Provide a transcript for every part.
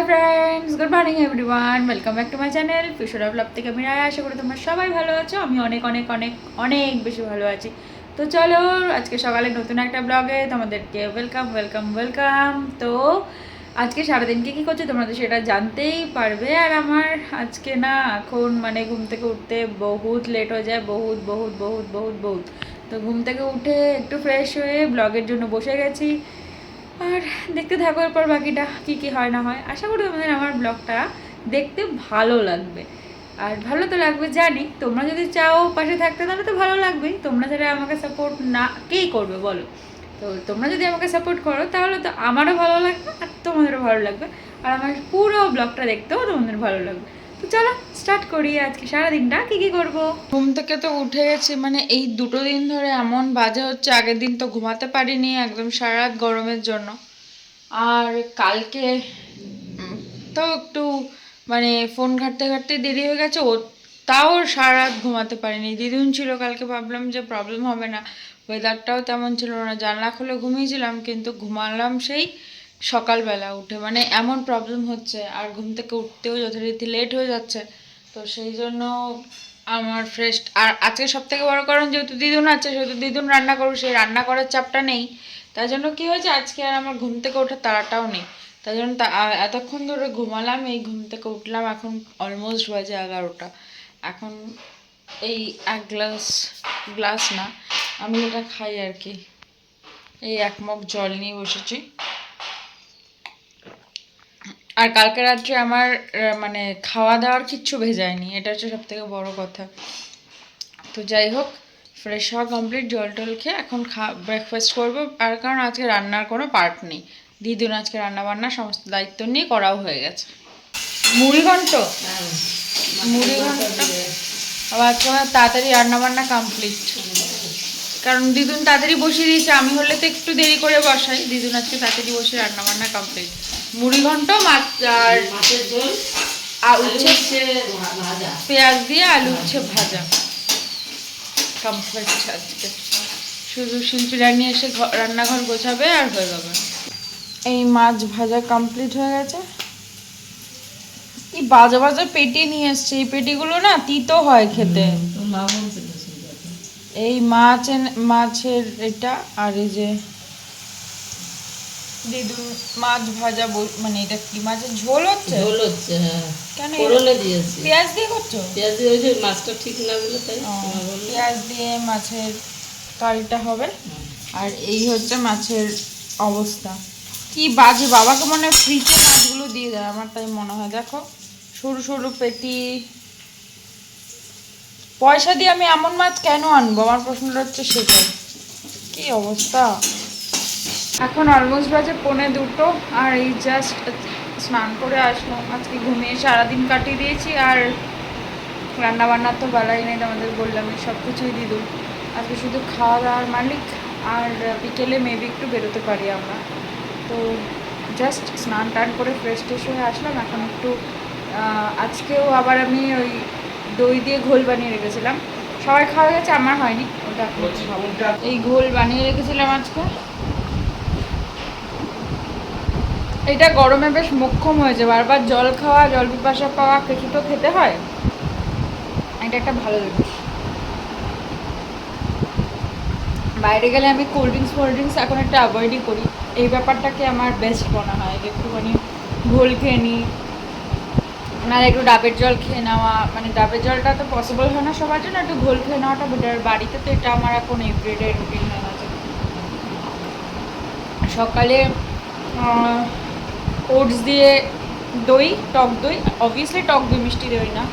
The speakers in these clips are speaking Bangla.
Hi friends, good morning everyone. Welcome back to my channel পিসোরা blog থেকে আমি রায় আশা করি তোমরা সবাই ভালো আছো। আমি অনেক অনেক অনেক অনেক বেশি ভালো আছি। তো চলো, আজকে সকালে নতুন একটা ব্লগে তোমাদেরকে ওয়েলকাম ওয়েলকাম ওয়েলকাম। তো আজকে সারাদিন কি কী করছে তোমরা তো সেটা জানতেই পারবে। আর আমার আজকে না, এখন মানে ঘুম থেকে উঠতে বহুত লেট হয়ে যায়। বহুত বহুত বহুত বহুত বহুত। তো ঘুম থেকে উঠে একটু ফ্রেশ হয়ে ব্লগের জন্য বসে গেছি। আর দেখতে থাকো এরপর বাকিটা কি কি হয় না হয়, আশা করি তোমাদের আমার ব্লগটা দেখতে ভালো লাগবে। আর ভালো তো লাগবে, জানি। তোমরা যদি চাও পাশে থাকতে, তাহলে তো ভালো লাগবেই। তোমরা যারা আমাকে সাপোর্ট না, কেই করবে বলো? তো তোমরা যদি আমাকে সাপোর্ট করো, তাহলে তো আমারও ভালো লাগবে আর তোমাদেরও ভালো লাগবে। আর আমার পুরো ব্লগটা দেখতেও তোমাদের ভালো লাগবে। তো চলো স্টার্ট করি আজকে। সারাদিনটা কী কী করব? ঘুম থেকে তো উঠে গেছি মানে এই দুটো দিন ধরে এমন বাজে হচ্ছে, আগের দিন তো ঘুমাতে পারিনি একদম সারা গরমের জন্য। আর কালকে তো একটু মানে ফোন ঘাঁটতে ঘাঁটতে দেরি হয়ে গেছে, ও তাও সারা রাত ঘুমাতে পারিনি। দিদুন ছিল, কালকে ভাবলাম যে প্রবলেম হবে না। ওয়েদারটাও তেমন ছিল না, জানলা খুলে ঘুমিয়েছিলাম, কিন্তু ঘুমালাম সেই সকালবেলা উঠে। মানে এমন প্রবলেম হচ্ছে, আর ঘুম থেকে উঠতেও যথারীতি লেট হয়ে যাচ্ছে। তো সেই জন্য আমার ফ্রেশ আর আজকে সব থেকে বড়ো কারণ যেহেতু দিদুন আছে, সেহেতু দিদুন রান্না করব, সেই রান্না করার চাপটা নেই। তাই জন্য কি হয়েছে, আজকে আর আমার ঘুম থেকে ওঠার তাড়াটাও নেই। তার জন্য এতক্ষণ ধরে ঘুমালাম, এই ঘুম থেকে উঠলাম এখন অলমোস্ট বাজে এগারোটা। এখন এই এক গ্লাস গ্লাস না, আমি এটা খাই আর কি। এই এক মগ জল নিয়ে বসেছি। আর কালকে রাত্রে আমার মানে খাওয়া দাওয়ার কিচ্ছু ভেজায়নি, এটা হচ্ছে সব থেকে বড় কথা। তো যাই হোক ফ্রেশ হওয়া কমপ্লিট জল টল খেয়ে এখন খা ব্রেকফাস্ট করব। আর কারণ আজকে রান্নার কোনো পার্ট নেই। দিদুন আজকে রান্না বান্না সমস্ত দায়িত্ব নিয়ে করাও হয়ে গেছে। মুড়ি ঘন্ট? মুড়ি ঘন্ট? আবার আজকে আমার তাড়াতাড়ি রান্না বান্না কমপ্লিট কারণ দিদুন তাড়াতাড়ি বসিয়ে দিয়েছে, আমি হলে তো একটু দেরি করে বসাই। দিদুন আজকে তাড়াতাড়ি বসে রান্না বান্না কমপ্লিট মুড়ি ঘন্ট মাছ আর মাছের ঝোল আর উচ্ছে ভাজা। পেঁয়াজ দিয়ে আলু উচ্ছে ভাজা। কমপ্লিট আজকে। শুধু শিল্পীরা নিয়ে এসে রান্নাঘর গোছাবে আর হয়ে যাবে। এই মাছ ভাজা কমপ্লিট হয়ে গেছে। এই বাজা বাজা পেটি নিয়ে এসছে। এই পেটিগুলো না তিতো হয় খেতে। এই মাছ মাছের এটা আর এই যে দিদুন মাছ ভাজা মানে এটা কি মাছের ঝোল হচ্ছে? ঝোল হচ্ছে হ্যাঁ। কেন ফোড়নে দিয়েছি। পেঁয়াজ দিয়ে করছ? পেঁয়াজ দিয়ে ওই যে মাছটা ঠিক না বলে তাই। পেঁয়াজ দিয়ে মাছের কারিটা হবে। আর এই হচ্ছে মাছের অবস্থা। কি বাজে বাবাকে মনে হয় ফ্রিজে মাছগুলো দিয়ে দেয় আমার তাই মনে হয়। দেখো সরু সরু পেটি। পয়সা দিয়ে আমি এমন মাছ কেন আনব? আমার প্রশ্নটা হচ্ছে সেটাই। কি অবস্থা? এখন অলমোস্ট বাজে পৌনে দুটো আর এই জাস্ট স্নান করে আসলাম আজকে ঘুমিয়ে সারাদিন কাটিয়ে দিয়েছি আর রান্না বান্নার তো বেলাই নেই তোমাদের বললাম সব কিছুই দিদু আজকে শুধু খাওয়া দাওয়ার মালিক আর বিকেলে মেবি একটু বেরোতে পারি আমরা। তো জাস্ট স্নান টান করে ফ্রেশ ট্রেশ হয়ে আসলাম এখন একটু আজকেও আবার আমি ওই দই দিয়ে ঘোল বানিয়ে রেখেছিলাম। সবাই খাওয়া গেছে আমার হয়নি ওটা এই ঘোল বানিয়ে রেখেছিলাম আজকে। এটা গরমে বেশ মোক্ষম হয়েছে বারবার জল খাওয়া, জল পিপাসা পাওয়া কিছু তো খেতে হয়। এটা একটা ভালো জিনিস। বাইরে গেলে আমি কোল্ড ড্রিঙ্কস ফোল্ড ড্রিঙ্কস এখন একটা অ্যাভয়েডই করি। এই ব্যাপারটাকে আমার বেস্ট মনে হয় যে একটুখানি ঘোল খেয়ে নিই না একটু ডাবের জল খেয়ে নেওয়া। মানে ডাবের জলটা তো পসিবল হয় না সবার জন্য, একটু ঘোল খেয়ে নেওয়াটা বেটার বাড়িতে তো এটা আমার এখন এভরিডে রুটিন হয়ে গেছে সকালে ওটস দিয়ে দই টক দই অবভিয়াসলি টক দই মিষ্টি দই না।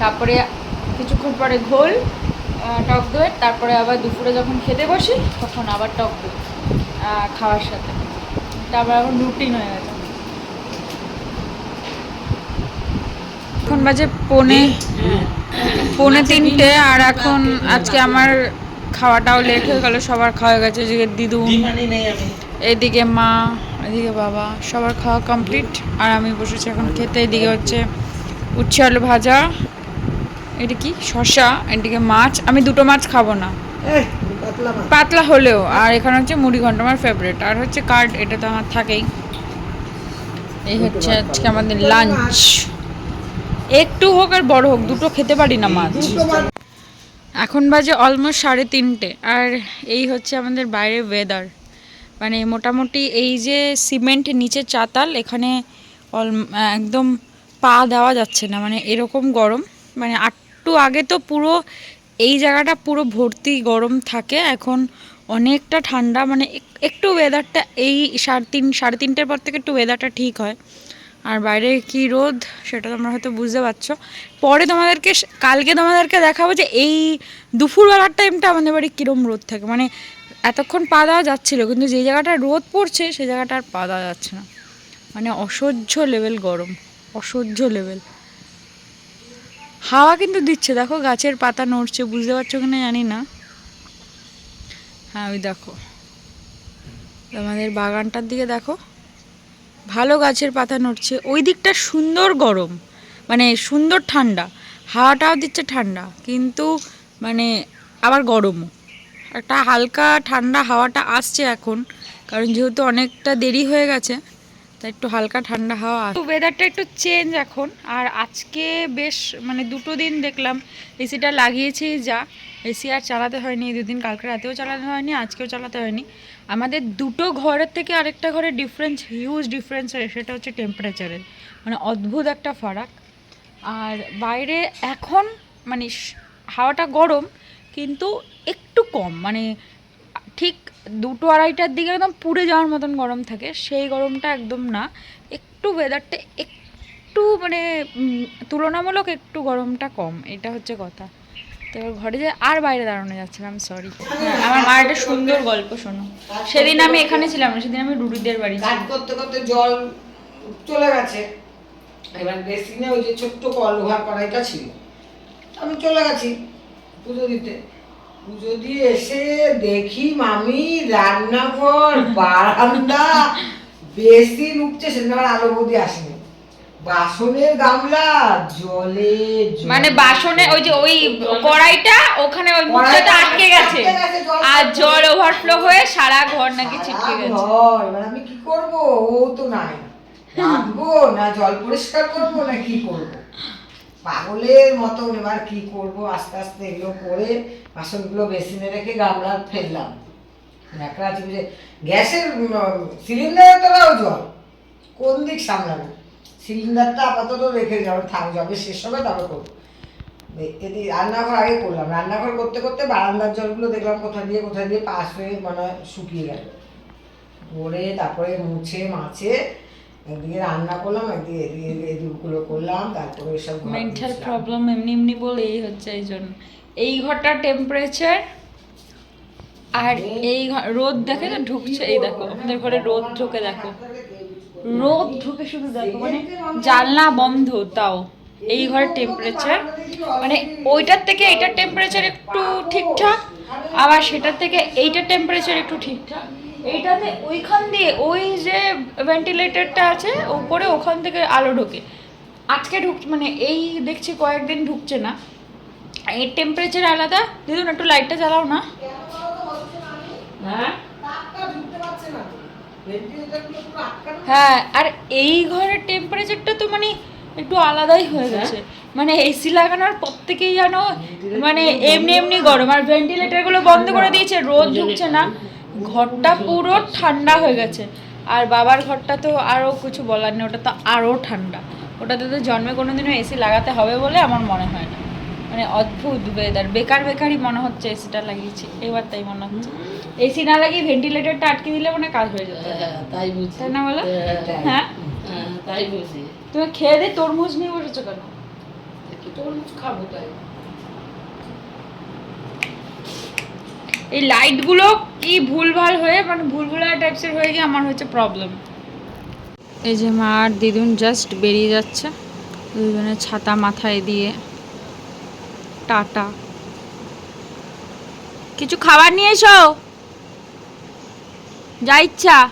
তারপরে কিছুক্ষণ পরে ঘোল টক দই তারপরে আবার দুপুরে যখন খেতে বসি তখন আবার টক দই খাওয়ার সাথে। তারপর এখন রুটিন হয়ে গেছে। এখন বাজে পৌনে। পৌনে তিনটে আর এখন আজকে আমার খাওয়াটাও লেট হয়ে গেল সবার খাওয়া হয়ে গেছে যে দিদু এদিকে মা এদিকে বাবা সবার খাওয়া কমপ্লিট আর আমি বসেছি এখন খেতে। এদিকে হচ্ছে উচ্ছে আলু ভাজা। এটা কি? শসা এদিকে মাছ। আমি দুটো মাছ খাব না। পাতলা হলেও। আর এখানে হচ্ছে মুড়ি ঘন্ট আমার ফেভারিট আর হচ্ছে কার্ড এটা তো আমার থাকেই। এই হচ্ছে আজকে আমাদের লাঞ্চ একটু হোক আর বড় হোক দুটো খেতে পারি না মাছ। এখন বাজে অলমোস্ট সাড়ে তিনটে। আর এই হচ্ছে আমাদের বাইরের ওয়েদার মানে মোটামুটি এই যে সিমেন্ট নিচে চাতাল, এখানে অল- একদম পা দেওয়া যাচ্ছে না মানে এরকম গরম। মানে আটটু আগে তো পুরো এই জায়গাটা পুরো ভর্তি গরম থাকে, এখন অনেকটা ঠান্ডা মানে একটু ওয়েদারটা এই সাড়ে তিন, সাড়ে তিনটের পর থেকে একটু ওয়েদারটা ঠিক হয়। আর বাইরে কি রোদ, সেটা তোমরা হয়তো বুঝতে পারছ। পরে তোমাদেরকে কালকে তোমাদেরকে দেখাবো যে এই দুপুরবেলার টাইমটা আমাদের বাড়ি কীরম রোদ থাকে। মানে এতক্ষণ পা দেওয়া যাচ্ছিল, কিন্তু যে জায়গাটা রোদ পড়ছে সেই জায়গাটা আর পা দেওয়া যাচ্ছে না। মানে অসহ্য লেভেল গরম, অসহ্য লেভেল হাওয়া কিন্তু দিচ্ছে, দেখো গাছের পাতা নড়ছে, বুঝতে পারছ কিনা জানি না। হ্যাঁ ওই দেখো। আমাদের বাগানটার দিকে দেখো। ভালো গাছের পাতা নড়ছে। ওই দিকটা সুন্দর গরম মানে সুন্দর ঠান্ডা। হাওয়াটাও দিচ্ছে ঠান্ডা, কিন্তু মানে আবার গরমও। একটা হালকা ঠান্ডা হাওয়াটা আসছে এখন, কারণ যেহেতু অনেকটা দেরি হয়ে গেছে, তাই একটু হালকা ঠান্ডা হাওয়া ওয়েদারটা একটু চেঞ্জ এখন, আর আজকে বেশ মানে দুটো দিন দেখলাম, এসিটা লাগিয়েছি যা, এসি আর চালাতে হয়নি দুদিন কালকে রাতেও চালাতে হয়নি, আজকেও চালাতে হয়নি। আমাদের দুটো ঘরের থেকে আরেকটা ঘরের ডিফারেন্স হিউজ ডিফারেন্স হয়, সেটা হচ্ছে টেম্পারেচারের মানে অদ্ভুত একটা ফারাক। আর বাইরে এখন মানে হাওয়াটা গরম কিন্তু একটু কম মানে ঠিক দুটো আড়াইটার দিকে একদম পুড়ে যাওয়ার মতন গরম থাকে সেই গরমটা একদম না। একটু ওয়েদারটা একটু মানে তুলনামূলক একটু গরমটা কম এটা হচ্ছে কথা। তো এবার ঘরে যে আর বাইরে দাঁড়ানো যাচ্ছিলাম সরি আমার মার একটা সুন্দর গল্প শোনো। সেদিন আমি এখানে ছিলাম না সেদিন আমি রুডিদের বাড়ি কাজ করতে করতে জল চলে গেছে। এবার বেসিনে ওই যে ছোট্ট কল লোহার কড়াইটা ছিল। আমি চলে গেছি। পুজো দিতে। পুজো দিয়ে এসে দেখি মামি রান্নাঘর বারান্দা বেসিন উঠছে সেদিন আমার আলো বৌদি আসেনি। বাসনের গামলা জলে। মানে বাসনে ওই যে ওই কড়াইটা ওখানে ওই মুখটাতে আটকে গেছে। আর জল ওভারফ্লো হয়ে সারা ঘর নাকি ছিটকে গেছে। ঘর, এবার আমি কি করব? ও তো নাই। রাখব না জল পরিষ্কার করব না কি করব? পাগলের মতো এবার কি করব? আস্তে আস্তে এগুলো করে বাসনগুলো বেসিনে রেখে গামলা ফেললাম। একটা যে গ্যাসের সিলিন্ডারে তোলাও জল। কোন দিক সামলাবে? সিলিন্ডারটা আপাতত রেখে যাবে থাক, যাবে শেষ হবে তবে করব। এদি রান্নাঘর আগে করলাম। রান্নাঘর করতে করতে বারান্দার জলগুলো দেখলাম কোথা দিয়ে কোথা দিয়ে পাস হয়ে মানে শুকিয়ে গেল। করে তারপরে মুছে, মাছে একদিকে রান্না করলাম একদিকে এদিকে এদিকগুলো করলাম তারপরে সব ঘর মেন্টাল প্রবলেম এমনি এমনি বলে এই হচ্ছে এই জন্য। এই ঘরটার টেম্পারেচার আর এই রোদ দেখে তো ঢুকছে এই দেখো আমাদের ঘরে রোদ ঢুকে দেখো। রোদ ঢুকে শুধু দেখো মানে জানলা বন্ধ তাও। এই ঘরের টেম্পারেচার মানে ওইটার থেকে এইটার টেম্পারেচার একটু ঠিকঠাক আবার সেটার থেকে এইটার টেম্পারেচার একটু ঠিকঠাক। এইটাতে ওইখান দিয়ে ওই যে ভেন্টিলেটরটা আছে উপরে ওখান থেকে আলো ঢোকে। আজকে ঢুক মানে এই দেখছি কয়েকদিন ঢুকছে না। এর টেম্পারেচার আলাদা। দিদুন একটু লাইটটা জ্বালাও না। হ্যাঁ। হ্যাঁ আর এই ঘরের টেম্পারেচারটা তো মানে একটু আলাদাই হয়ে গেছে। মানে এসি লাগানোর পর থেকেই যেন মানে এমনি এমনি গরম। আর ভেন্টিলেটরগুলো বন্ধ করে দিয়েছে রোদ ঢুকছে না। ঘরটা পুরো ঠান্ডা হয়ে গেছে। আর বাবার ঘরটা তো আরও কিছু বলার নেই ওটা তো আরও ঠান্ডা। ওটাতে তো জন্মে কোনোদিনও এসি লাগাতে হবে বলে আমার মনে হয় না। মানে অদ্ভুত ওয়েদার বেকার বেকারই মনে হচ্ছে এসিটা লাগিয়েছি এবার তাই মনে হচ্ছে। এসি না লাগিয়ে ভেন্টিলেটরটা আটকে দিলে মানে কাজ হয়ে যেত। হ্যাঁ, তাই বুঝছি তাই না বলো? হ্যাঁ, হ্যাঁ? হ্যাঁ, তাই বুঝি। তুমি খেয়ে দিয়ে তরমুজ নিয়ে বসেছো কেন? তরমুজ খাব তাই। এই লাইটগুলো কি ভুলভাল হয়ে মানে ভুলভুলা টাইপসের হয়ে গিয়ে আমার হচ্ছে প্রবলেম এই যে মা আর দিদুন জাস্ট বেরিয়ে যাচ্ছে। দুজনে ছাতা মাথায় দিয়ে। টাটা। কিছু খাবার নিয়ে এসো। যা ইচ্ছা।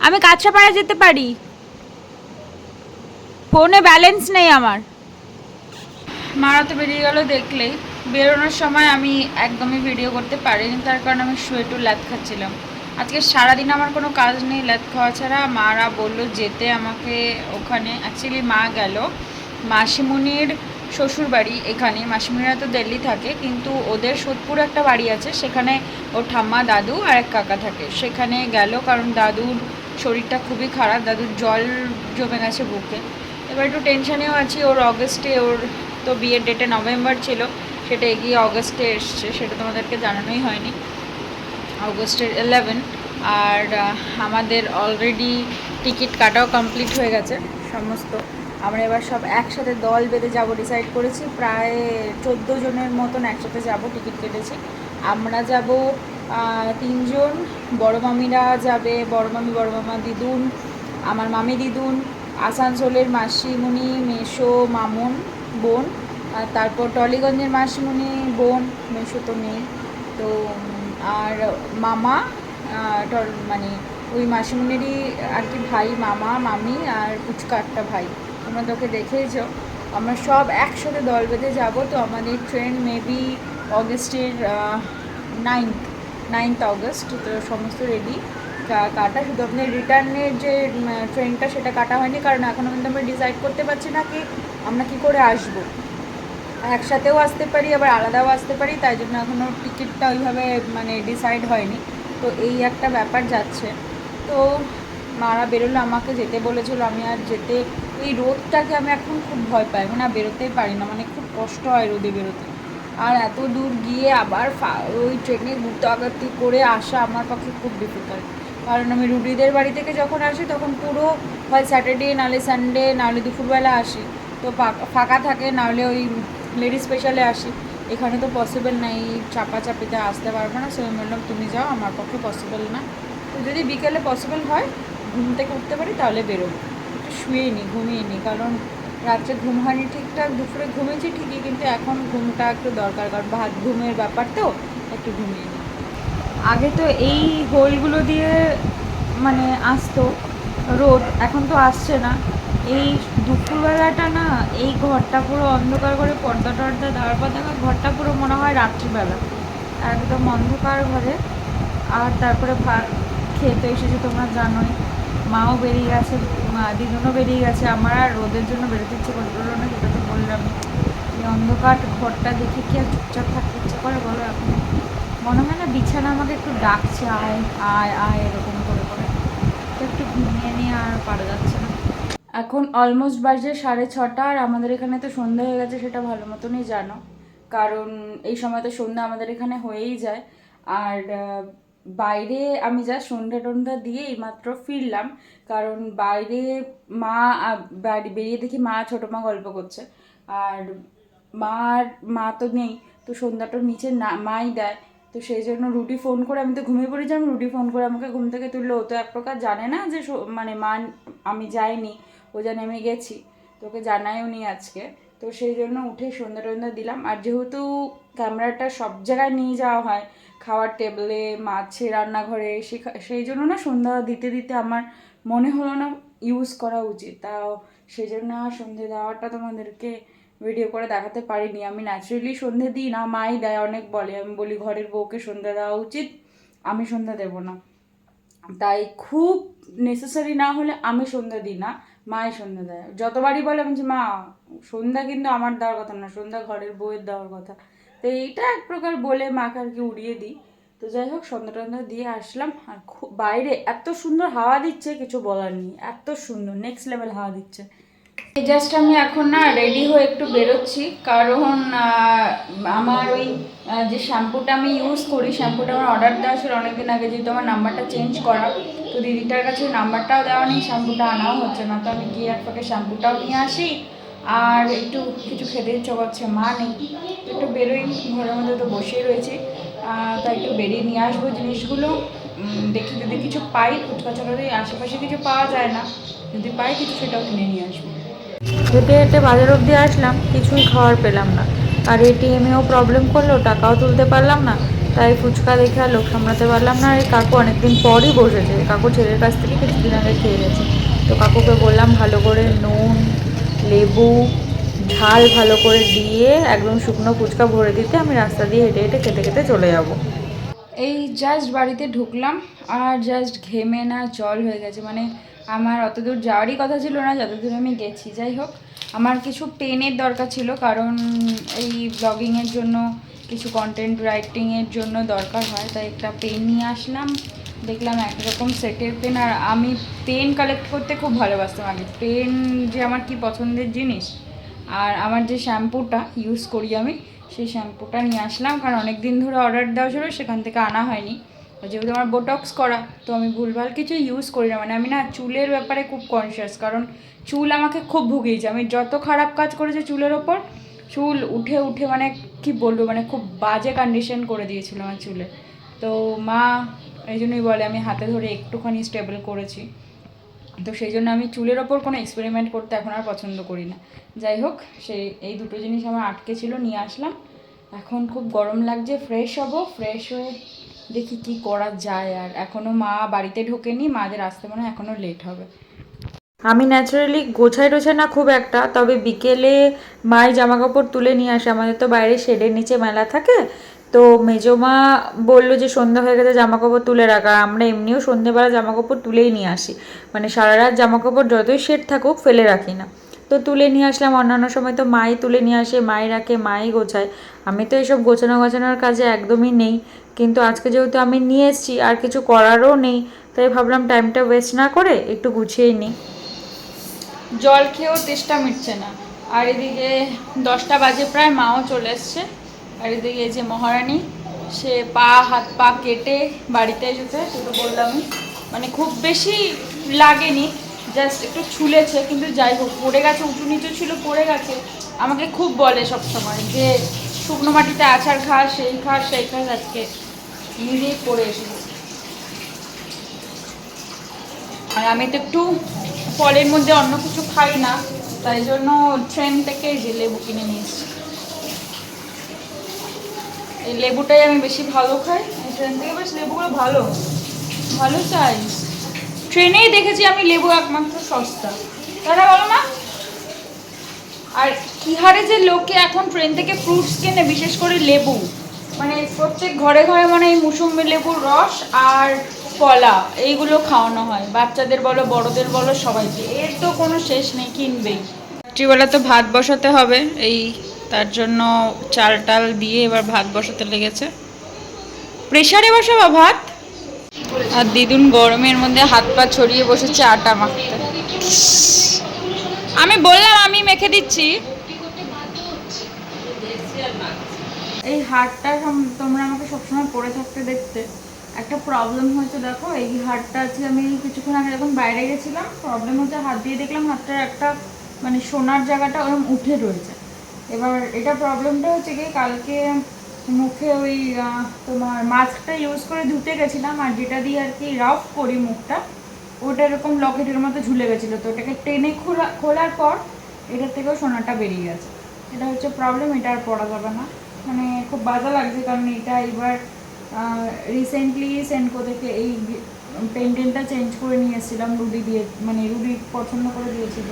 আমি কাছড়াপাড়া যেতে পারি। ফোনে ব্যালেন্স নেই আমার। মারা তো বেরিয়ে গেল দেখলেই। বেরোনোর সময় আমি একদমই ভিডিও করতে পারিনি, তার কারণে আমি শুয়ে একটু ল্যাদ খাচ্ছিলাম। আজকে সারাদিন আমার কোনো কাজ নেই লেট খাওয়া ছাড়া। মারা বলল যেতে আমাকে ওখানে অ্যাকচুয়ালি মা গেল। মাসিমণির শ্বশুর বাড়ি এখানে মাসিমুনিরা তো দিল্লি থাকে, কিন্তু ওদের সোদপুর একটা বাড়ি আছে, সেখানে ওর ঠাম্মা দাদু আর এক কাকা থাকে। সেখানে গেল কারণ দাদুর শরীরটা খুবই খারাপ, দাদুর জল জমে গেছে বুকে। এবার একটু টেনশানেও আছি, ওর অগস্টে ওর তো বিয়ের ডেটে নভেম্বর ছিল। সেটা এগিয়ে অগস্টে এসছে, সেটা তোমাদেরকে জানানোই হয়নি। অগস্টের ইলেভেন আর আমাদের অলরেডি টিকিট কাটাও কমপ্লিট হয়ে গেছে, সমস্ত। আমরা এবার সব একসাথে দল বেঁধে যাব ডিসাইড করেছি, প্রায় চোদ্দ জনের মতন একসাথে যাব টিকিট কেটেছি। আমরা যাব তিনজন, বড় মামিরা যাবে, বড় মামি, বড় মামা দিদুন, আমার মামি দিদুন, আসানসোলের মাসিমণি, মেশো, মামুন, বোন। আর তারপর টলিগঞ্জের মাসিমণি বোন মেশো তো নেই তো, আর মামা মানে ওই মাসিমণিরই আর কি ভাই, মামা, মামি আর পুচকা ভাই। তোমরা তোকে দেখেইছো। আমরা সব একসাথে দল বেঁধে যাব। তো আমাদের ট্রেন মেবি অগস্টের নাইনথ নাইনথ অগস্ট। তো সমস্ত রেডি কাটা। শুধু আপনার রিটার্নের যে ট্রেনটা সেটা কাটা হয়নি। কারণ এখনও কিন্তু আমরা ডিসাইড করতে পারছি না কি আমরা কি করে আসব। একসাথেও আসতে পারি, আবার আলাদাও আসতে পারি, তাই জন্য এখনও টিকিটটা ওইভাবে মানে ডিসাইড হয়নি। তো এই একটা ব্যাপার যাচ্ছে। তো মারা বেরোলো, আমাকে যেতে বলেছিল, আমি আর যেতে, এই রোদটাকে আমি এখন খুব ভয় পাই আমি না বেরোতেই পারি না মানে খুব কষ্ট হয় রোদে বেরোতে। আর এত দূর গিয়ে আবার ওই ট্রেনে গুতাগাতি করে আসা আমার পক্ষে খুব ডিফিকাল্ট কারণ আমি রুডিদের বাড়ি থেকে যখন আসি, তখন পুরো হয় স্যাটারডে নাহলে সানডে নাহলে দুপুরবেলা আসি। তো ফাঁকা থাকে, নাহলে ওই লেডি স্পেশালে আসি। এখানে তো পসিবল নাই চাপা চাপিতে আসতে পারব না সে বললাম, তুমি যাও, আমার পক্ষে পসিবল না। তো যদি বিকেলে পসিবল হয়, ঘুম থেকে উঠতে পারি, তাহলে বেরোবো। একটু শুয়ে নিই ঘুমিয়ে নিই কারণ রাত্রে ঘুম হয়নি ঠিকঠাক, দুপুরে ঘুমেছি ঠিকই, কিন্তু এখন ঘুমটা একটু দরকার, কারণ ভাত ঘুমের ব্যাপার তো, একটু ঘুমিয়ে নিই আগে তো এই হোলগুলো দিয়ে মানে আসতো, রোদ, এখন তো আসছে না। এই দুপুরবেলাটা না, এই ঘরটা পুরো অন্ধকার করে পর্দা টর্দা দেওয়ার পর দেখা ঘরটা পুরো মনে হয় রাত্রিবেলা। একদম অন্ধকার ঘরে। আর তারপরে ভাত খেতে এসেছে তোমরা জানোই। মাও বেরিয়ে গেছে দিদুনও বেরিয়ে গেছে। আমার আর রোদের জন্য বেরোতে ইচ্ছে করছিল না, সেটা তো বললাম। এই অন্ধকার ঘরটা দেখে কি আর চুপচাপ থাকতে ইচ্ছে করে বলো এখন? মনে হয় না বিছানা আমাকে একটু ডাকছে, আয় আয় আয়, এরকম করে করে। একটু ঘুমিয়ে নিয়ে আর পারা যাচ্ছে এখন অলমোস্ট বাজে সাড়ে ছটা আর আমাদের এখানে তো সন্ধ্যা হয়ে গেছে, সেটা ভালো মতনই জানো। কারণ এই সময় তো সন্ধ্যা আমাদের এখানে হয়েই যায়। আর বাইরে আমি যা সন্ধ্যা টন্ধা দিয়ে এইমাত্র ফিরলাম। কারণ বাইরে মা বাড়ি বেরিয়ে দেখি মা ছোটো মা গল্প করছে। আর মার মা তো নেই, তো সন্ধ্যাটা নিচে না, মাই দেয়। তো সেই জন্য রুটি ফোন করে আমি তো ঘুমিয়ে পড়েছিলাম, রুটি ফোন করে আমাকে ঘুম থেকে তুললো। ও তো এক প্রকার জানে না যে মানে মা, আমি যাইনি। ও যা নেমে গেছি। তোকে জানাইও নি আজকে। তো সেই জন্য উঠে সন্ধ্যা টন্ধা দিলাম। আর যেহেতু ক্যামেরাটা সব জায়গায় নিয়ে যাওয়া হয়, খাওয়ার টেবলে, মাছে, রান্নাঘরে সেই জন্য না সন্ধ্যা দিতে দিতে আমার মনে হলো না ইউজ করা উচিত। তাও সেই জন্য সন্ধে দেওয়াটা তোমাদেরকে ভিডিও করে দেখাতে পারিনি। আমি ন্যাচারালি সন্ধে দিই না, মাই দেয়, অনেক বলে। আমি বলি, ঘরের বউকে সন্ধ্যা দেওয়া উচিত, আমি সন্ধ্যা দেবো না। তাই খুব নেসেসারি না হলে আমি সন্ধ্যা দিই না। মাই সন্ধ্যা দেয়। যতবারই বলে, আমি মা, সন্ধ্যা কিন্তু আমার দেওয়ার কথা না, সন্ধ্যা ঘরের বইয়ের দেওয়ার কথা। তো এইটা এক প্রকার বলে মাকে আর কি উড়িয়ে দিই। তো যাই হোক, সন্ধ্যা টন্ধা দিয়ে আসলাম। আর বাইরে এত সুন্দর হাওয়া দিচ্ছে, কিছু বলার নেই। এত সুন্দর নেক্সট লেভেল হাওয়া দিচ্ছে। জাস্ট আমি এখন না রেডি হয়ে একটু বেরোচ্ছি। কারণ আমার ওই যে শ্যাম্পুটা আমি ইউজ করি, শ্যাম্পুটা আমার অর্ডার দেওয়া ছিল অনেকদিন আগে, যেহেতু আমার নাম্বারটা চেঞ্জ করা। তো দিদিটার কাছে নাম্বারটাও দেওয়া নেই, শ্যাম্পুটা আনাও হচ্ছে না। তো আমি গিয়ে এক পাকে শ্যাম্পুটাও নিয়ে আসি। আর একটু কিছু খেতে ইচ্ছে করছে, মা নেই। একটু বেরোই, ঘরের মধ্যে তো বসেই রয়েছি। তাই একটু বেরিয়ে নিয়ে আসব জিনিসগুলো। দেখি যদি কিছু পাই, ফুচকা চকাতে আশেপাশে কিছু পাওয়া যায় না। যদি পাই কিছু সেটাও কিনে নিয়ে আসব। হেঁটে হেঁটে বাজার অবধি আসলাম, কিছুই খাওয়ার পেলাম না। আর এটিএমেও প্রবলেম করল, টাকাও তুলতে পারলাম না। তাই ফুচকা দেখে আর লোক সামলাতে পারলাম না। আর এই কাকু অনেকদিন পরই বসেছে। কাকু ছেলের কাছ থেকে কিছুদিন আগে খেয়ে গেছে। তো কাকুকে বললাম, ভালো করে নুন, লেবু, ঝাল ভালো করে দিয়ে একদম শুকনো ফুচকা ভরে দিতে। আমি রাস্তা দিয়ে হেঁটে হেঁটে খেতে খেতে চলে যাব। এই জাস্ট বাড়িতে ঢুকলাম। আর জাস্ট ঘেমে না, জল হয়ে গেছে। মানে আমার অত দূর যাওয়ারই কথা ছিল না, যতদূর আমি গেছি। যাই হোক, আমার কিছু পেনের দরকার ছিল, কারণ এই ব্লগিংয়ের জন্য, কিছু কন্টেন্ট রাইটিংয়ের জন্য দরকার হয়, তাই একটা পেন নিয়ে আসলাম। দেখলাম একরকম সেটের পেন আর আমি পেন কালেক্ট করতে খুব ভালোবাসতাম। আগে পেন যে আমার কি পছন্দের জিনিস, আর আমার যে শ্যাম্পুটা ইউজ করি আমি, সেই শ্যাম্পুটা নিয়ে আসলাম, কারণ অনেক দিন ধরে অর্ডার দেওয়া ছিল, সেখান থেকে আনা হয়নি। যেহেতু আমার বোটক্স করা, তো আমি ভুলভাল কিছু ইউজ করি না। মানে আমি না চুলের ব্যাপারে খুব কনসিয়াস কারণ চুল আমাকে খুব ভুগিয়েছে। আমি যত খারাপ কাজ করেছি চুলের ওপর, চুল উঠে উঠে মানে কি বলব মানে খুব বাজে কন্ডিশন করে দিয়েছিল আমার চুলে। তো মা এই জন্যই বলে, আমি হাতে ধরে একটুখানি স্টেবল করেছি। তো সেই জন্য আমি চুলের ওপর কোনো এক্সপেরিমেন্ট করতে এখন আর পছন্দ করি না। যাই হোক সেই এই দুটো জিনিস আমার আটকে ছিল, নিয়ে আসলাম। এখন খুব গরম লাগছে ফ্রেশ হব ফ্রেশ হয়ে দেখি কি করা যায় আর এখনও মা বাড়িতে ঢোকেনি, মাদের আসতে মনে হয় লেট হবে। আমি ন্যাচারালি গোছাই টোছাই না খুব একটা, তবে বিকেলে মায়ের জামা কাপড় তুলে নিয়ে আসে। আমাদের তো বাইরে শেডের নিচে মেলা থাকে, তো মেজমা বলল যে সন্ধ্যা হয়ে গেছে জামা কাপড় তুলে রাখা আমরা এমনিও সন্ধ্যেবেলা জামা কাপড় তুলেই নিয়ে আসি। মানে সারা রাত জামা কাপড় যতই শেড থাকুক ফেলে রাখি না। তো তুলে নিয়ে আসলাম, অন্যান্য সময় তো মাই তুলে নিয়ে আসে, মাই রাখে, মাই গোছায়। আমি তো এসব গোছানো গোছানোর কাজে একদমই নেই। কিন্তু আজকে যেহেতু আমি নিয়ে এসেছি, আর কিছু করারও নেই, তাই ভাবলাম টাইমটা ওয়েস্ট না করে একটু গুছিয়েই নিই। জল খেয়েও তেষ্টা মিটছে না। আর এদিকে দশটা বাজে প্রায়, মাও চলে এসছে। আর এদিকে যে মহারানী, সে পা, হাত, পা কেটে বাড়িতে এসেছে, সেটা বললামই। মানে খুব বেশি লাগেনি জাস্ট একটু ছুলেছে, কিন্তু যাই হোক, পড়ে গেছে, উঁচু নিচু ছিল, পড়ে গেছে। আমাকে খুব বলে সব সময় যে, শুকনো মাটিতে আছার খাস সেই খাস সেই খাস আজকে। নিজেই পড়ে এসেছে। আর আমি তো একটু ফলের মধ্যে অন্য কিছু খাই না, তাই জন্য ট্রেন থেকে যে লেবু কিনে নিয়ে এসেছি। এই লেবুটাই আমি বেশি ভালো খাই। ট্রেন থেকে বেশ লেবুগুলো ভালো ভালো সাইজ ট্রেনেই দেখেছি আমি লেবু একমাত্র সস্তা। তারা বলো না। আর কি হারে যে লোকে এখন ট্রেন থেকে ফ্রুটস কেনে, বিশেষ করে লেবু। মানে প্রত্যেক ঘরে ঘরে মানে এই মুসম্বি লেবুর রস আর কলা, এইগুলো খাওয়ানো হয়। বাচ্চাদের বলো, বড়দের বলো, সবাইকে। এর তো কোনো শেষ নেই, কিনবেই। রাত্রিবেলা তো ভাত বসাতে হবে, এই তার জন্য চাল টাল দিয়ে এবার ভাত বসাতে লেগেছে। প্রেশারে বসাবা ভাত? আর দিদুন গরমের মধ্যে হাত পা ছড়িয়ে বসেছে আটা মাখতে। আমি বললাম, আমি মেখে দিচ্ছি। এই হারটা তোমরা আমাকে সবসময় পরে থাকতে দেখতে। একটা প্রবলেম হয়েছে, দেখো, এই হারটা আছে আমি কিছুক্ষণ আগে যখন বাইরে গেছিলাম প্রবলেম হচ্ছে হাত দিয়ে দেখলাম হাতটার একটা মানে সোনার জায়গাটা ওরকম উঠে রয়েছে। এবার এটা প্রবলেমটা হচ্ছে কি, কালকে মুখে ওই তোমার মাস্কটা ইউজ করে ধুতে গেছিলাম, আর যেটা দিয়ে আর কি রাফ করি মুখটা, ওটা এরকম লকেটের মতো ঝুলে গেছিল। তো ওটাকে টেনে খোলা, খোলার পর এটার থেকেও সোনাটা বেরিয়ে গেছে। এটা হচ্ছে প্রবলেম এটা আর পড়া যাবে না। মানে খুব বাজে লাগছে কারণ এটা এবার রিসেন্টলি সেনকো থেকে এই পেন্টেনটা চেঞ্জ করে নিয়ে এসেছিলাম, রুডি দিয়ে মানে রুডি পছন্দ করে দিয়েছিল।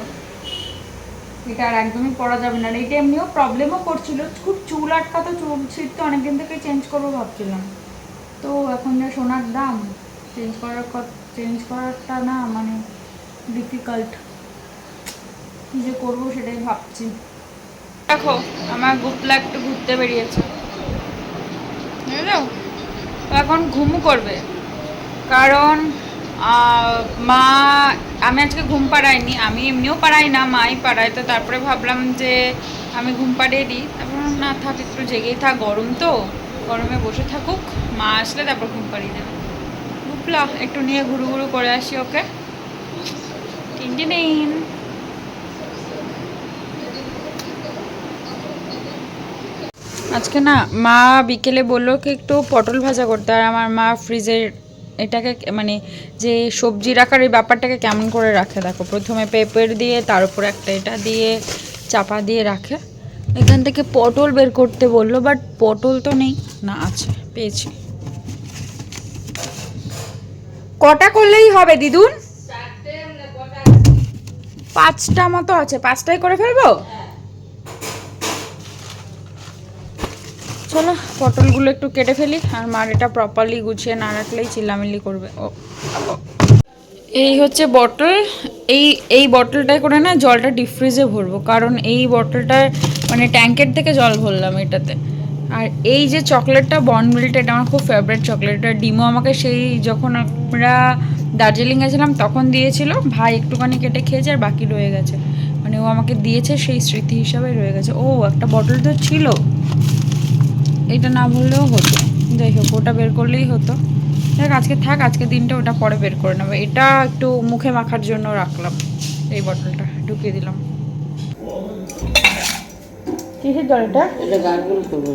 এটা আর একদমই পরা যাবে না। এটা এমনিও প্রবলেমও করছিল, খুব চুল আটকাতো, চুল ছিট তো অনেকদিন থেকে চেঞ্জ করব ভাবছিলাম। তো এখন যা সোনার দাম চেঞ্জ করার চেঞ্জ করারটা না মানে ডিফিকাল্ট কী যে করব সেটাই ভাবছি। দেখো, আমার গুপলা একটু ঘুরতে বেরিয়েছে। বুঝলো এখন ঘুমু করবে। কারণ মা, আমি আজকে ঘুম পাড়াইনি, আমি এমনিও পাড়াই না, মাই পাড়ায়। তো তারপরে ভাবলাম যে, আমি ঘুম পাড়িয়ে দিই। তারপর না থাক, একটু জেগেই থাক, গরম তো। গরমে বসে থাকুক, মা আসলে তারপর ঘুম পাড়িয়ে দেবে। গুপলা একটু নিয়ে ঘুরু ঘুরু করে আসি ওকে। তিন দিন। আজকে না মা বিকেলে বলল কি একটু পটল ভাজা করতে, আর আমার মা ফ্রিজের এটাকে মানে যে সবজি রাখার এই ব্যাপারটাকে কেমন করে রাখে দেখো। প্রথমে পেঁপের দিয়ে, তার উপর একটা এটা দিয়ে, চাপা দিয়ে রাখে। এখান থেকে পটল বের করতে বলল বাট পটল তো নেই। না, আছে, পেয়েছি। কটা করলেই হবে দিদুন? পাঁচটা মতো আছে পাঁচটাই করে ফেলব? চলো পটলগুলো একটু কেটে ফেলি আর মার এটা প্রপারলি গুছিয়ে না রাখলেই চিল্লামিল্লি করবে। ও। এই হচ্ছে বটল এই এই বটলটায় করে না জলটা ডিপ ফ্রিজে ভরবো কারণ এই বটলটায় মানে ট্যাঙ্কের থেকে জল ভরলাম এটাতে। আর এই যে চকলেটটা বনমিলটা এটা আমার খুব ফেভারিট চকলেট এটা ডিমো আমাকে সেই যখন আমরা দার্জিলিং গেছিলাম তখন দিয়েছিল। ভাই একটুখানি কেটে খেয়েছে আর বাকি রয়ে গেছে। মানে ও আমাকে দিয়েছে সেই স্মৃতি হিসাবে রয়ে গেছে। ও একটা বটল তো ছিল। এটা না ভরলেও হতো। যাই হোক ওটা বের করলেই হতো। দেখ আজকে থাক আজকে দিনটা ওটা পরে বের করে নেব। এটা একটু মুখে মাখার জন্য রাখলাম। এই বটলটা ঢুকিয়ে দিলাম। কিসের জল এটা? এটা গার্গল করব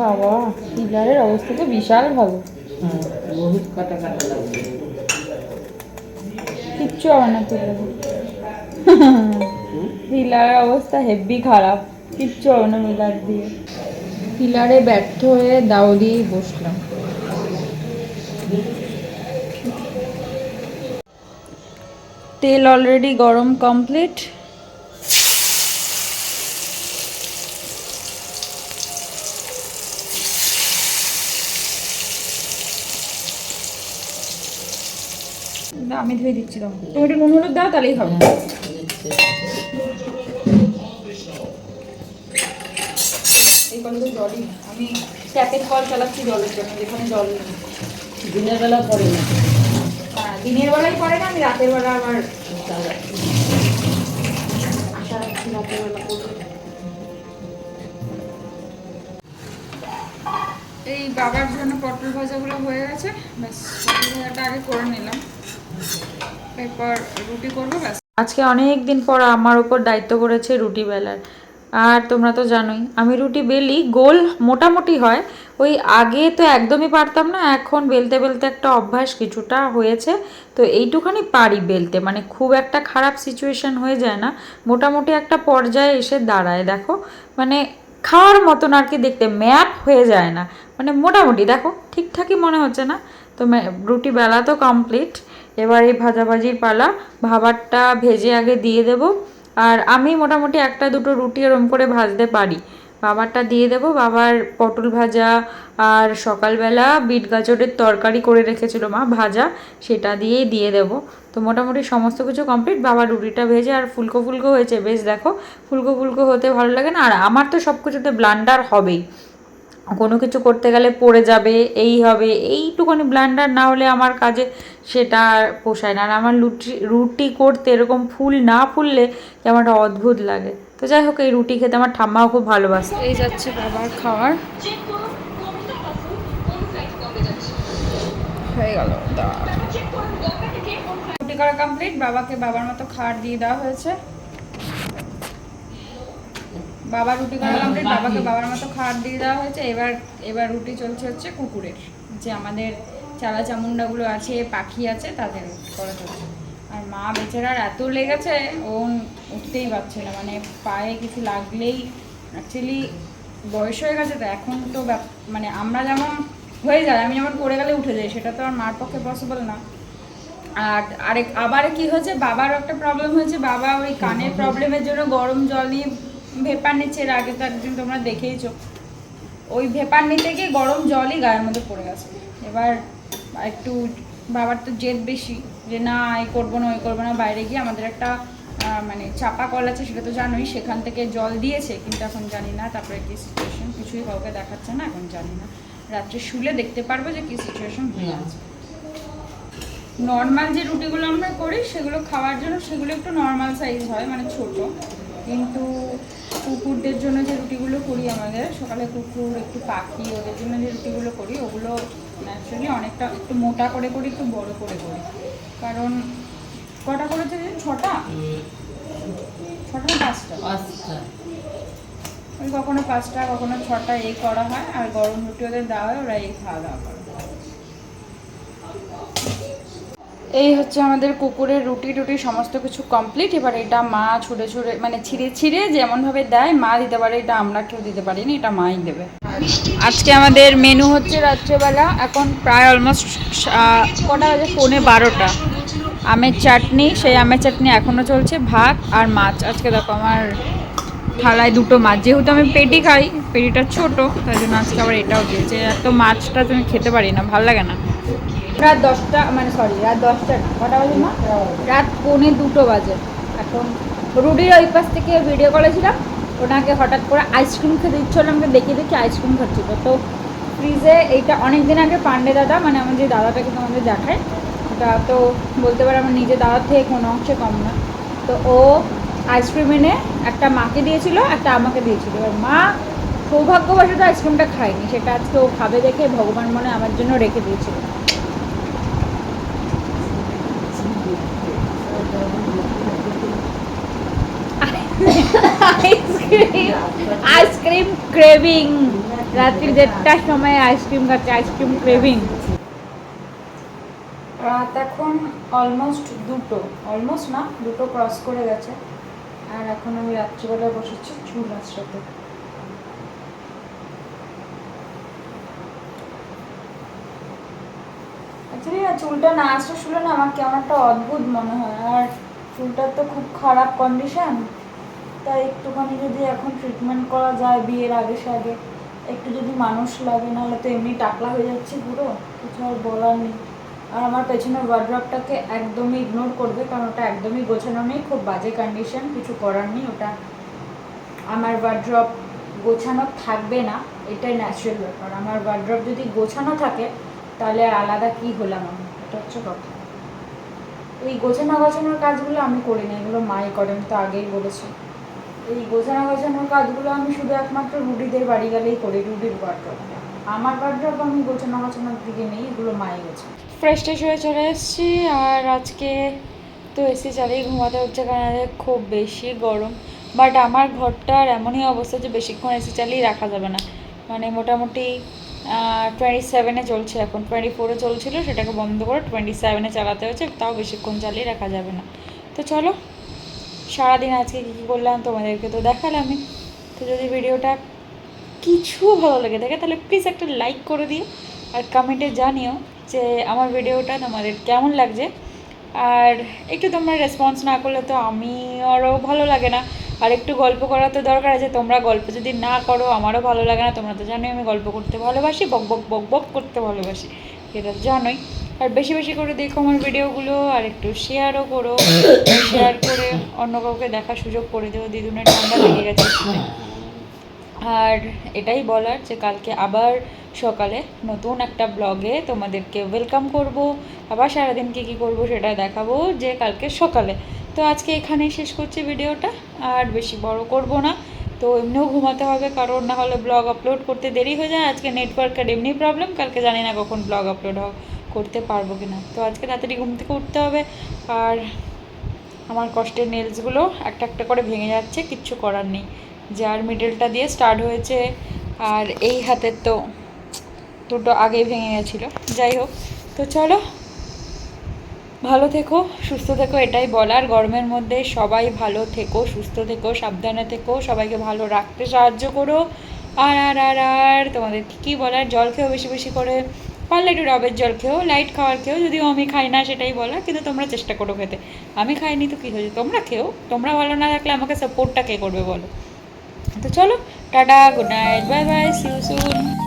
বাবা পিলারের অবস্থা তো বিশাল ভালো। হ্যাঁ বহুত কাটা কাটা লাগবে কিচ্ছু হবে না পিলারে পিলারের অবস্থা হেভি খারাপ। কিচ্ছু হবে না মিলার দিয়ে। পিলারে ব্যর্থ হয়ে দাও দিয়েই বসলাম। তেল অলরেডি গরম কমপ্লিট আমি ধুয়ে দিচ্ছি তুমি একটু নুন হলুদ দাও, তাহলেই হবে। কলে তো জলই আমি ট্যাপের কল চালাচ্ছি জলের জন্য যেখানে জল নেই। দিনের বেলা পড়ে না। হ্যাঁ, দিনের বেলায় পরে না আমি রাতের বেলা তাহলে আশা রাখছি রাতের বেলা এই বাবার জন্য পটল ভাজাগুলো হয়ে গেছে। ব্যাস পটল ভাজাটা আগে করে নিলাম। এরপর রুটি করব ব্যাস। আজকে অনেক দিন পর আমার উপর দায়িত্ব করেছে রুটি বেলার। আর তোমরা তো জানোই, আমি রুটি বেলি গোল মোটামুটি হয়। ওই আগে তো একদমই পারতাম না, এখন বেলতে বেলতে একটা অভ্যাস কিছুটা হয়েছে। তো এইটুখানি পারি বেলতে মানে খুব একটা খারাপ সিচুয়েশন হয়ে যায় না। মোটামুটি একটা পর্যায়ে এসে দাঁড়ায়, দেখো। মানে খাওয়ার মতন আর কি দেখতে, ম্যাপ হয়ে যায় না। মানে মোটামুটি, দেখো, ঠিকঠাকই মনে হচ্ছে না। তো রুটি বেলা তো কমপ্লিট এবার এই ভাজাভাজির পালা, ভাবারটা ভেজে আগে দিয়ে দেব। আর আমি মোটামুটি একটা দুটো রুটি এরম করে ভাজতে পারি। বাবারটা দিয়ে দেব। বাবার পটল ভাজা আর সকালবেলা বিট গাজরের তরকারি করে রেখেছিল মা, ভাজা। সেটা দিয়েই দিয়ে দেব। তো মোটামুটি সমস্ত কিছু কমপ্লিট বাবা রুটিটা ভেজে আর ফুলকো ফুলকো হয়েছে। বেশ দেখো, ফুলকো ফুলকো হতে ভালো লাগে না। আর আমার তো সব কিছুতে ব্লান্ডার হবেই। কোনো কিছু করতে গেলে পড়ে যাবে এই হবে এইটুকুনি ব্লান্ডার না হলে আমার কাজে সেটা আর পোষায় না। আর আমার রুটি রুটি করতে এরকম ফুল না ফুললে একটা অদ্ভুত লাগে। তো যাই হোক এই রুটি খেতে আমার ঠাম্মাও খুব ভালোবাসে। এই যাচ্ছে বাবার খাওয়ার। হয়ে গেল রুটি করা কমপ্লিট বাবাকে বাবার মতো খাবার দিয়ে দেওয়া হয়েছে। বাবা রুটি করা রে বাবাকে বাবার মতো খাবার দিয়ে দেওয়া হয়েছে। এবার এবার রুটি চলছে হচ্ছে কুকুরের। যে আমাদের চালা চামুন্ডাগুলো আছে পাখি আছে তাদের করা চলছে। আর মা বেচারার এত লেগেছে ও উঠতেই পারছে না। মানে পায়ে কিছু লাগলেই অ্যাকচুয়ালি বয়স হয়ে গেছে তো এখন তো মানে আমরা যেমন হয়ে যায় আমি যেমন পড়ে গেলে উঠে যাই সেটা তো আর মার পক্ষে পসিবল না। আর আরেক আবার কি হয়েছে? বাবারও একটা প্রবলেম হয়েছে। বাবা ওই কানের প্রবলেমের জন্য গরম জল নিয়ে ভেপার নিচ্ছে এর আগে তো একদিন তোমরা দেখেইছো। ওই ভেপার নিতে গিয়ে গরম জলই গায়ের মধ্যে পড়ে গেছে। এবার একটু বাবার তো জেদ বেশি যে না এই করব না ওই করব না। বাইরে গিয়ে আমাদের একটা মানে চাপা কল আছে সেটা তো জানোই সেখান থেকে জল দিয়েছে। কিন্তু এখন জানি না তারপরে কি সিচুয়েশন কিছুই কাউকে দেখাচ্ছে না এখন জানি না। রাত্রে শুলে দেখতে পারব যে কি সিচুয়েশন হয়ে আছে। নর্মাল যে রুটিগুলো আমরা করি সেগুলো খাওয়ার জন্য সেগুলো একটু নর্মাল সাইজ হয় মানে ছোট। কিন্তু কুকুরদের জন্য যে রুটিগুলো করি আমাদের সকালে কুকুর একটু পাখি ওদের জন্য যে রুটিগুলো করি ওগুলো ন্যাচারালি অনেকটা একটু মোটা করে করি একটু বড় করে করি। কারণ কটা করেছে যে? ছটা? ছটা না পাঁচটা? পাঁচটা। ওই কখনো পাঁচটা কখনো ছটা এই করা হয় আর গরম রুটি ওদের দেওয়া হয় ওরা এই খাওয়া দাওয়া করে। এই হচ্ছে আমাদের কুকুরের রুটি, টুটি সমস্ত কিছু কমপ্লিট এবার এটা মা ছুঁড়ে ছুঁড়ে মানে ছিঁড়ে ছিঁড়ে যেমনভাবে দেয়, মা দিতে পারে, এটা আমরা কেউ দিতে পারিনি, এটা মাই দেবে। আজকে আমাদের মেনু হচ্ছে রাত্রেবেলা, এখন প্রায় অলমোস্ট কটা বাজে? পৌনে বারোটা। আমের চাটনি, সেই আমের চাটনি এখনও চলছে, ভাত আর মাছ। আজকে দেখো আমার থালায় দুটো মাছ। যেহেতু আমি পেটি খাই, পেটিটা ছোট, তাই জন্য আজকে আবার এটাও দিয়েছে। এত মাছটা তুমি খেতে পারি না, ভালো লাগে না। রাত দশটা মানে সরি রাত দশটা না, কটা বাজে মা? রাত পৌনে দুটো বাজে। এখন রুডির ওই পাশ থেকে ভিডিও করেছিলাম ওনাকে হঠাৎ করে আইসক্রিম খেতে ইচ্ছে হলো আমাকে দেখে দেখে আইসক্রিম খাচ্ছিল তো ফ্রিজে এইটা অনেক দিন আগে পান্ডে দাদা মানে আমার যে দাদাটাকে তোমাদের দেখায়, ওটা তো বলতে পারে আমার নিজের দাদার থেকে কোনো অংশে কম না। তো ও আইসক্রিম এনে একটা মাকে দিয়েছিল, একটা আমাকে দিয়েছিল। এবার মা সৌভাগ্যবশত আইসক্রিমটা খায়নি, সেটা আজকে ও খাবে দেখে ভগবান মনে আমার জন্য রেখে দিয়েছিল। আইসক্রিম ক্রেভিং রাত্রি দেড়টার সময় আইসক্রিম খাচ্ছে আইসক্রিম ক্রেভিং রাত এখন অলমোস্ট দুটো অলমোস্ট না, দুটো ক্রস করে গেছে। আর এখন আমি রাত্রিবেলায় বসেছি চুল না, চুলটা না আসতে শুলে না আমার কেমন একটা অদ্ভুত মনে হয়। আর চুলটার তো খুব খারাপ কন্ডিশন তাই একটুখানি যদি এখন ট্রিটমেন্ট করা যায় বিয়ের আগে আগে একটু যদি মানুষ লাগে, নাহলে তো এমনি টাকলা হয়ে যাচ্ছে পুরো, কিছু আর বলার নেই। আর আমার পেছনের ওয়ার্ড্রপটাকে একদমই ইগনোর করবে, কারণ ওটা একদমই গোছানো নেই, খুব বাজে কন্ডিশন কিছু করার নেই ওটা। আমার ওয়ার্ড্রপ গোছানো থাকবে না, এটাই ন্যাচারাল ব্যাপার। আমার ওয়ার্ড্রপ যদি গোছানো থাকে, তাহলে আর আলাদা কি হলাম আমি? এটা হচ্ছে কথা। এই গোছানো গোছানোর কাজগুলো আমি করি না এগুলো মাই করেন, তো আগেই বলেছি। এই গোছানো গোছানোর কাজগুলো আমি শুধু একমাত্র রুডিদের বাড়ি গেলেই করি রুডির ওয়ার্ড্রপ আমার ওয়ার্ড্রপ আমি গোছানো গোছানোর দিকে নেই, এগুলো মায়ে গেছে। ফ্রেশ ট্রেশ হয়ে চলে এসেছি আর আজকে তো এসি চালিয়ে ঘুমাতে হচ্ছে কারণ খুব বেশি গরম। বাট আমার ঘরটার এমনই অবস্থা যে বেশিক্ষণ এসি চালিয়ে রাখা যাবে না। মানে মোটামুটি টোয়েন্টি সেভেনে চলছে এখন। টোয়েন্টি ফোরে চলছিল, সেটাকে বন্ধ করে টোয়েন্টি সেভেনে চালাতে হচ্ছে, তাও বেশিক্ষণ চালিয়ে রাখা যাবে না। তো চলো সারাদিন আজকে কী কী করলাম তোমাদেরকে তো দেখালামই তো যদি ভিডিওটা কিছু ভালো লেগে থাকে তাহলে প্লিজ একটা লাইক করে দিও আর কমেন্টে জানিও যে আমার ভিডিওটা তোমাদের কেমন লাগছে। আর একটু তোমরা রেসপন্স না করলে তো আমি আরও ভালো লাগে না। আর একটু গল্প করা তো দরকার আছে, তোমরা গল্প যদি না করো আমারও ভালো লাগে না, তোমরা তো জানোই আমি গল্প করতে ভালোবাসি, বক বক বক বক করতে ভালোবাসি, এটা তো জানোই। আর বেশি বেশি করে দেখো আমার ভিডিওগুলো, আর একটু শেয়ারও করো। শেয়ার করে অন্য কাউকে দেখার সুযোগ করে দিও। দিদুনের ঠান্ডা লেগে গেছে আর এটাই বলার যে কালকে আবার সকালে নতুন একটা ব্লগে তোমাদেরকে ওয়েলকাম করব। আবার সারাদিন কী কী করব সেটা দেখাবো যে কালকে সকালে। তো আজকে এখানেই শেষ করছি ভিডিওটা। আর বেশি বড় করব না। তো এমনিও ঘুমাতে হবে, কারণ না হলে ব্লগ আপলোড করতে দেরি হয়ে যায়। আজকে নেটওয়ার্কের এমনি প্রবলেম কালকে জানি না কখন ব্লগ আপলোড করতে পারব কি না তো আজকে তাড়াতাড়ি ঘুম থেকে উঠতে হবে আর আমার কষ্টের নেলসগুলো একটা একটা করে ভেঙে যাচ্ছে, কিচ্ছু করার নেই। যার মিডলটা দিয়ে স্টার্ট হয়েছে আর এই হাতের তো দুটো আগেই ভেঙে গেছিল। যাই হোক, তো চলো। ভালো থেকো, সুস্থ থেকো, এটাই বলার। গরমের মধ্যে সবাই ভালো থেকো, সুস্থ থেকো, সাবধানে থেকো, সবাইকে ভালো রাখতে সাহায্য করো। আর আর আর আর তোমাদের কী বলার? জল খেও বেশি বেশি করে পারলে একটু ডাবের জল খেও লাইট খাওয়ার খেও, যদিও আমি খাই না সেটাই বলা কিন্তু তোমরা চেষ্টা করো খেতে। আমি খাইনি তো কী হয়েছে? তোমরা খেও, তোমরা ভালো না থাকলে আমাকে সাপোর্টটা কে করবে বলো? তো চলো, tata good night bye bye see you soon